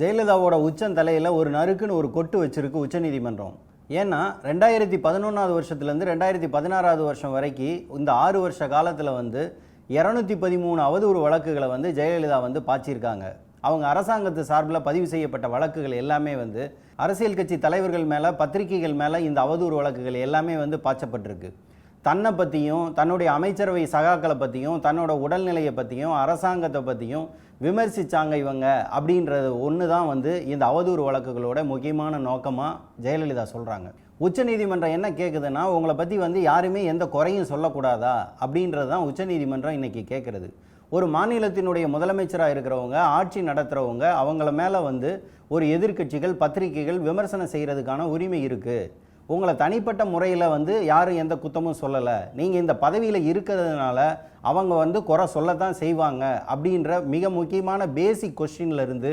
ஜெயலலிதாவோட உச்சம் தலையில் ஒரு நறுக்குன்னு ஒரு கொட்டு வச்சிருக்கு உச்சநீதிமன்றம். ஏன்னா ரெண்டாயிரத்தி பதினொன்றாவது வருஷத்துலேருந்து ரெண்டாயிரத்தி பதினாறாவது வருஷம் வரைக்கும் இந்த ஆறு வருஷ காலத்தில் வந்து இரநூத்தி பதிமூணு அவதூறு வழக்குகளை வந்து ஜெயலலிதா வந்து பாய்ச்சிருக்காங்க. அவங்க அரசாங்கத்து சார்பில் பதிவு செய்யப்பட்ட வழக்குகள் எல்லாமே வந்து அரசியல் கட்சி தலைவர்கள் மேலே பத்திரிகைகள் மேலே இந்த அவதூறு வழக்குகள் எல்லாமே வந்து பாய்ச்சப்பட்டிருக்கு. தன்னை பற்றியும் தன்னுடைய அமைச்சரவை சகாக்களை பற்றியும் தன்னோட உடல்நிலையை பற்றியும் அரசாங்கத்தை பற்றியும் விமர்சிச்சாங்க இவங்க அப்படின்றது ஒன்று தான் வந்து இந்த அவதூறு வழக்குகளோட முக்கியமான நோக்கமாக ஜெயலலிதா சொல்கிறாங்க உச்சநீதிமன்றம் என்ன கேட்குதுன்னா உங்களை பற்றி வந்து யாருமே எந்த குறையும் சொல்லக்கூடாதா அப்படின்றது தான் உச்சநீதிமன்றம் இன்றைக்கி கேட்குறது ஒரு மாநிலத்தினுடைய முதலமைச்சராக இருக்கிறவங்க ஆட்சி நடத்துகிறவங்க அவங்கள மேலே வந்து ஒரு எதிர்க்கட்சிகள் பத்திரிகைகள் விமர்சனம் செய்கிறதுக்கான உரிமை இருக்குது உங்களை தனிப்பட்ட முறையில் வந்து யாரும் எந்த குத்தமும் சொல்லலை. நீங்கள் இந்த பதவியில் இருக்கிறதுனால அவங்க வந்து குறை சொல்லத்தான் செய்வாங்க அப்படின்ற மிக முக்கியமான பேசிக் கொஸ்டின்லேருந்து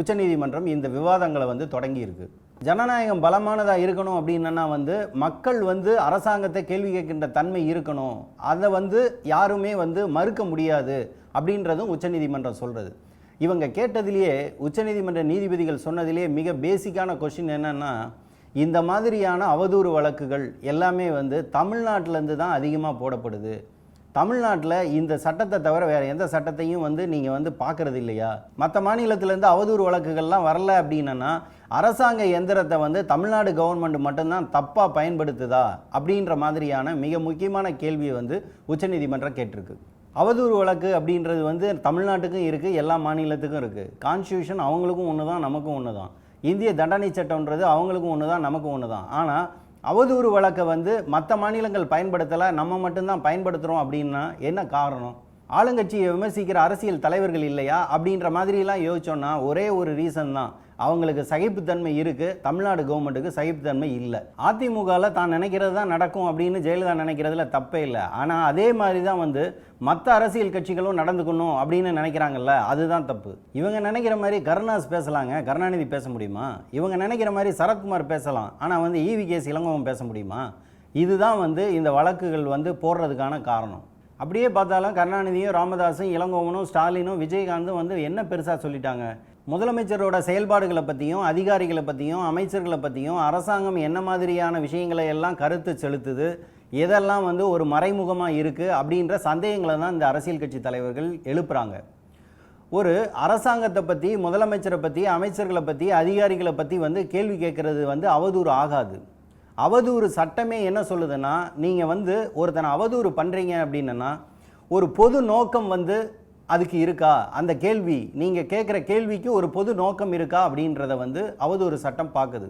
உச்சநீதிமன்றம் இந்த விவாதங்களை வந்து தொடங்கியிருக்கு ஜனநாயகம் பலமானதாக இருக்கணும் அப்படின்னா வந்து மக்கள் வந்து அரசாங்கத்தை கேள்வி கேட்கின்ற தன்மை இருக்கணும். அதை வந்து யாருமே வந்து மறுக்க முடியாது அப்படின்றதும் உச்சநீதிமன்றம் சொல்கிறது இவங்க கேட்டதிலேயே உச்சநீதிமன்ற நீதிபதிகள் சொன்னதிலேயே மிக பேசிக்கான கொஷின் என்னன்னா இந்த மாதிரியான அவதூறு வழக்குகள் எல்லாமே வந்து தமிழ்நாட்டிலேருந்து தான் அதிகமாக போடப்படுது. தமிழ்நாட்டில் இந்த சட்டத்தை தவிர வேறு எந்த சட்டத்தையும் வந்து நீங்கள் வந்து பார்க்குறது இல்லையா? மற்ற மாநிலத்திலேருந்து அவதூறு வழக்குகள்லாம் வரல அப்படின்னா அரசாங்க எந்திரத்தை வந்து தமிழ்நாடு கவர்மெண்ட் மட்டும்தான் தப்பாக பயன்படுத்துதா? அப்படின்ற மாதிரியான மிக முக்கியமான கேள்வியை வந்து உச்சநீதிமன்றம் கேட்டிருக்கு. அவதூறு வழக்கு அப்படின்றது வந்து தமிழ்நாட்டுக்கும் இருக்குது எல்லா மாநிலத்துக்கும் இருக்குது கான்ஸ்டியூஷன் அவங்களுக்கும் ஒன்று தான் நமக்கும் ஒன்று தான் இந்திய தண்டனை சட்டம்ன்றது அவங்களுக்கும் ஒன்று தான் நமக்கும் ஒன்று தான் ஆனால் அவதூறு வழக்கை வந்து மற்ற மாநிலங்கள் பயன்படுத்தலை நம்ம மட்டும்தான் பயன்படுத்துகிறோம் அப்படின்னா என்ன காரணம்? ஆளுங்கட்சியை விமர்சிக்கிற அரசியல் தலைவர்கள் இல்லையா அப்படின்ற மாதிரிலாம் யோசிச்சோன்னா ஒரே ஒரு ரீசன் தான். அவங்களுக்கு சகிப்புத்தன்மை இருக்குது தமிழ்நாடு கவர்மெண்ட்டுக்கு சகிப்புத்தன்மை இல்லை. அதிமுகவில் தான் நினைக்கிறது தான் நடக்கும் அப்படின்னு ஜெயலலிதா நினைக்கிறதுல தப்பே இல்லை. ஆனால் அதே மாதிரி தான் வந்து மற்ற அரசியல் கட்சிகளும் நடந்துக்கணும் அப்படின்னு நினைக்கிறாங்கல்ல அதுதான் தப்பு. இவங்க நினைக்கிற மாதிரி கருணாஸ் பேசலாங்க. கருணாநிதி பேச முடியுமா? இவங்க நினைக்கிற மாதிரி சரத்குமார் பேசலாம். ஆனால் வந்து ஈவி கேஸ் இளங்கோவன் பேச முடியுமா? இதுதான் வந்து இந்த வழக்குகள் வந்து போடுறதுக்கான காரணம். அப்படியே பார்த்தாலும் கருணாநிதியும் ராமதாஸும் இளங்கோவனும் ஸ்டாலினும் விஜயகாந்தும் வந்து என்ன பெருசாக சொல்லிட்டாங்க? முதலமைச்சரோட செயல்பாடுகளை பற்றியும் அதிகாரிகளை பற்றியும் அமைச்சர்களை பற்றியும் அரசாங்கம் என்ன மாதிரியான விஷயங்களை எல்லாம் கருத்து செலுத்துது எதெல்லாம் வந்து ஒரு மறைமுகமாக இருக்குது அப்படின்ற சந்தேகங்களை தான் இந்த அரசியல் கட்சி தலைவர்கள் எழுப்புகிறாங்க ஒரு அரசாங்கத்தை பற்றி முதலமைச்சரை பற்றி அமைச்சர்களை பற்றி அதிகாரிகளை பற்றி வந்து கேள்வி கேட்குறது வந்து அவதூறு ஆகாது. அவதூறு சட்டமே என்ன சொல்லுதுன்னா நீங்கள் வந்து ஒருத்தனை அவதூறு பண்ணுறீங்க அப்படின்னா ஒரு பொது நோக்கம் வந்து அதுக்கு இருக்கா? அந்த கேள்வி நீங்கள் கேட்குற கேள்விக்கு ஒரு பொது நோக்கம் இருக்கா அப்படின்றத வந்து அவதூறு சட்டம் பார்க்குது.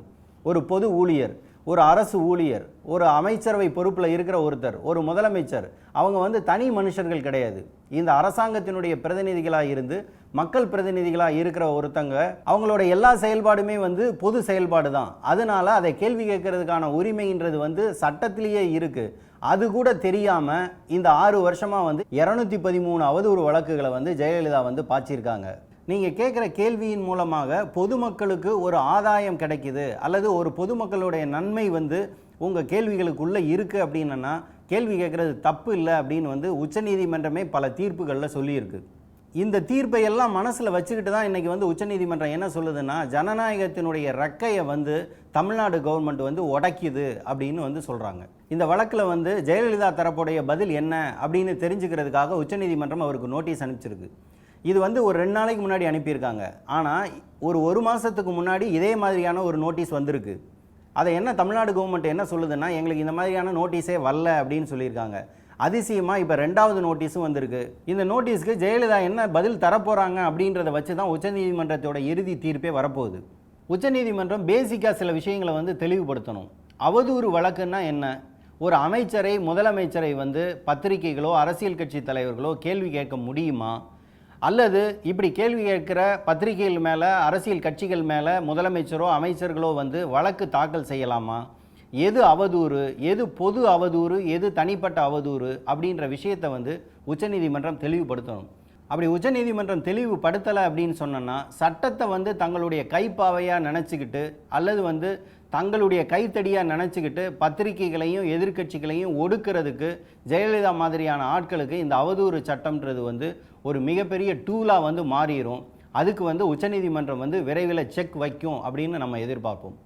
ஒரு பொது ஊழியர். ஒரு அரசு ஊழியர் ஒரு அமைச்சரவை பொறுப்பில் இருக்கிற ஒருத்தர் ஒரு முதலமைச்சர் அவங்க வந்து தனி மனுஷர்கள் கிடையாது. இந்த அரசாங்கத்தினுடைய பிரதிநிதிகளாக இருந்து மக்கள் பிரதிநிதிகளாக இருக்கிற ஒருத்தங்க அவங்களோட எல்லா செயல்பாடுமே வந்து பொது செயல்பாடு தான். அதனால அதை கேள்வி கேட்கறதுக்கான உரிமைன்றது வந்து சட்டத்திலேயே இருக்குது அது கூட தெரியாமல் இந்த ஆறு வருஷமாக வந்து இரநூத்தி பதிமூணாவது ஒரு வழக்குகளை வந்து ஜெயலலிதா வந்து பாய்ச்சிருக்காங்க. நீங்கள் கேட்குற கேள்வியின் மூலமாக பொதுமக்களுக்கு ஒரு ஆதாயம் கிடைக்கிது அல்லது ஒரு பொதுமக்களுடைய நன்மை வந்து உங்கள் கேள்விகளுக்குள்ளே இருக்குது அப்படின்னா கேள்வி கேட்குறது தப்பு இல்லை அப்படின்னு வந்து உச்சநீதிமன்றமே பல தீர்ப்புகளில் சொல்லியிருக்கு. இந்த தீர்ப்பை எல்லாம் மனசில் வச்சுக்கிட்டு தான் இன்றைக்கி வந்து உச்சநீதிமன்றம் என்ன சொல்லுதுன்னா ஜனநாயகத்தினுடைய ரெக்கையை வந்து தமிழ்நாடு கவர்மெண்ட் வந்து உடைக்குது அப்படின்னு வந்து சொல்கிறாங்க இந்த வழக்கில் வந்து ஜெயலலிதா தரப்புடைய பதில் என்ன அப்படின்னு தெரிஞ்சுக்கிறதுக்காக உச்சநீதிமன்றம் அவருக்கு நோட்டீஸ் அனுப்பிச்சிருக்கு. இது வந்து ஒரு ரெண்டு நாளைக்கு முன்னாடி அனுப்பியிருக்காங்க. ஆனால் ஒரு ஒரு மாதத்துக்கு முன்னாடி இதே மாதிரியான ஒரு நோட்டீஸ் வந்திருக்கு. அதை என்ன தமிழ்நாடு கவர்மெண்ட் என்ன சொல்லுதுன்னா எங்களுக்கு இந்த மாதிரியான நோட்டீஸே வரல அப்படின்னு சொல்லியிருக்காங்க. அதிசயமாக இப்போ ரெண்டாவது நோட்டீஸும் வந்திருக்கு. இந்த நோட்டீஸ்க்கு ஜெயலலிதா என்ன பதில் தரப்போகிறாங்க அப்படின்றத வச்சு தான் உச்சநீதிமன்றத்தோட இறுதி தீர்ப்பே வரப்போகுது. உச்சநீதிமன்றம் பேசிக்காக சில விஷயங்களை வந்து தெளிவுபடுத்தணும். அவதூறு வழக்குன்னா என்ன? ஒரு அமைச்சரை முதலமைச்சரை வந்து பத்திரிகைகளோ அரசியல் கட்சி தலைவர்களோ கேள்வி கேட்க முடியுமா? அல்லது இப்படி கேள்வி கேட்கிற பத்திரிகைகள் மேலே அரசியல் கட்சிகள் மேலே முதலமைச்சரோ அமைச்சர்களோ வந்து வழக்கு தாக்கல் செய்யலாமா? எது அவதூறு? எது பொது அவதூறு? எது தனிப்பட்ட அவதூறு? அப்படின்ற விஷயத்தை வந்து உச்சநீதிமன்றம் தெளிவுபடுத்தணும். அப்படி உச்சநீதிமன்றம் தெளிவுபடுத்தலை அப்படின்னு சொன்னோன்னா சட்டத்தை வந்து தங்களுடைய கைப்பாவையாக நினச்சிக்கிட்டு அல்லது வந்து தங்களுடைய கைத்தடியாக நினச்சிக்கிட்டு பத்திரிகைகளையும் எதிர்க்கட்சிகளையும் ஒடுக்கிறதுக்கு ஜெயலலிதா மாதிரியான ஆட்களுக்கு இந்த அவதூறு சட்டம்ன்றது வந்து ஒரு மிகப்பெரிய டூலாக வந்து மாறிடும் அதுக்கு வந்து உச்சநீதிமன்றம் வந்து விரைவில் செக் வைக்கும் அப்படின்னு நம்ம எதிர்பார்ப்போம்.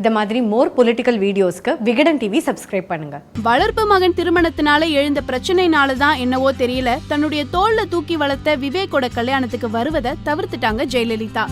இதை மாதிரி மோர் பொலிட்டிக்கல் வீடியோஸ்க்கு விகடன் டிவி சப்ஸ்கிரைப் பண்ணுங்க. வளர்ப்பு மகன் திருமணத்தினால எழுந்த பிரச்சனைனால தான் என்னவோ தெரியல. தன்னுடைய தோல்ல தூக்கி வளர்த்த விவேக்கோட கல்யாணத்துக்கு வருவதை தவிர்த்துட்டாங்க ஜெயலலிதா.